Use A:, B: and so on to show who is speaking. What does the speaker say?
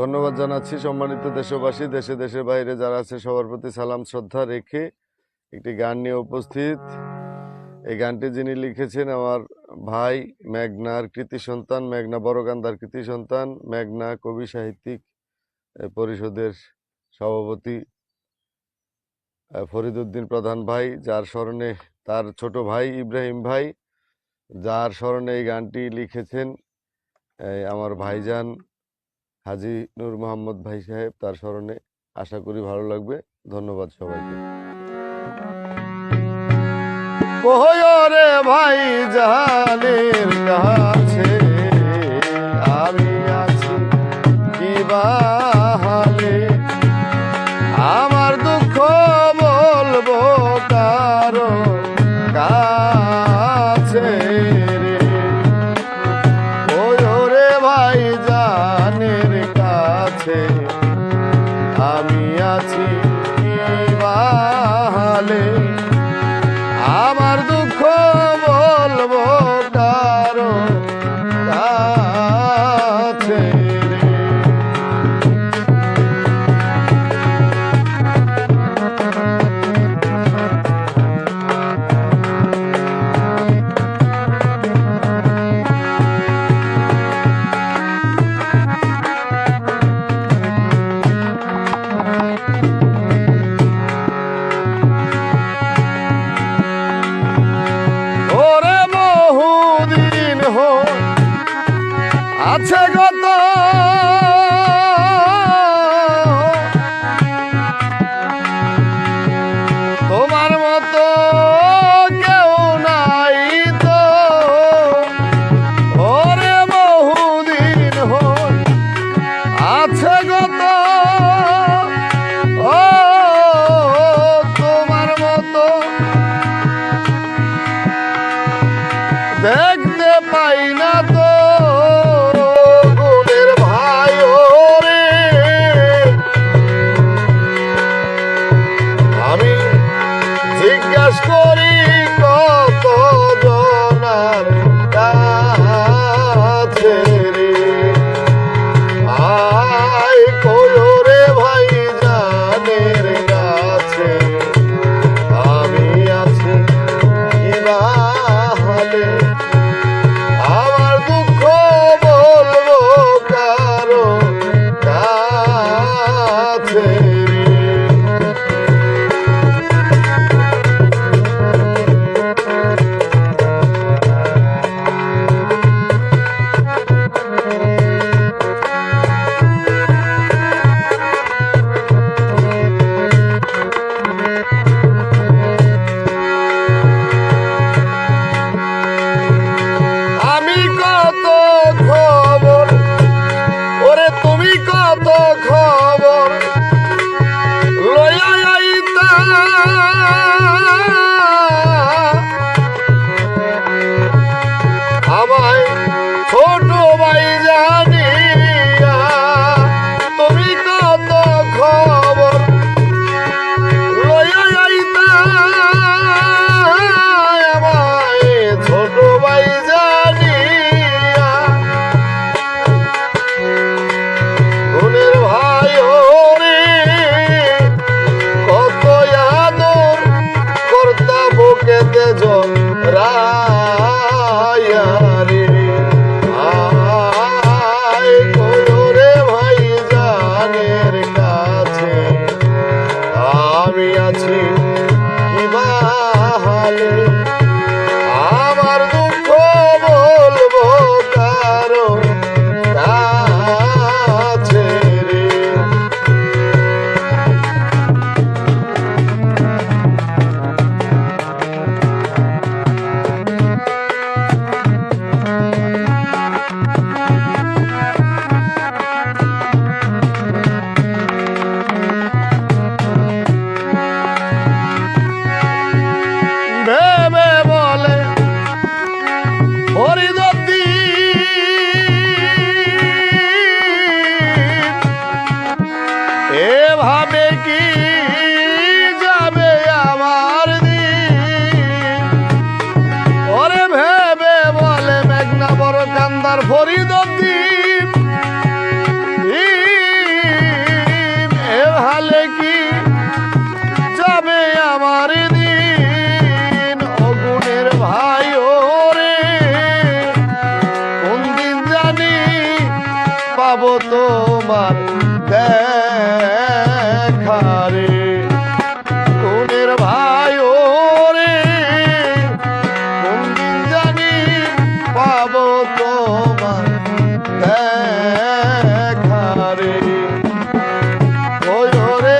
A: ধন্যবাদ জানাচ্ছি সম্মানিত দেশবাসী দেশে দেশের বাইরে যারা আছে সবার প্রতি সালাম শ্রদ্ধা রেখে একটি গান নিয়ে উপস্থিত। এই গানটি যিনি লিখেছেন আমার ভাই মেঘনার কৃতি সন্তান মেঘনা বড় বড়গান্ধার কৃতি সন্তান মেঘনা কবি সাহিত্যিক পরিষদের সভাপতি আহ, ফরিদউদ্দিন প্রধান ভাই যার স্মরণে তার ছোট ভাই ইব্রাহিম ভাই যার স্মরণে এই গানটি লিখেছেন আমার ভাইজান হাজি নূর মোহাম্মদ ভাই সাহেব তার স্মরণে আশা করি ভালো লাগবে। ধন্যবাদ সবাইকে। রে ভাই জাহানের কাছে আমি আছি। কি আছে গত তোমার মতো কেউ নাই তো। ওরে বহুদিন হল আছে গত দেখতে পাই না তো। ছোট ভাই জানি এভাবে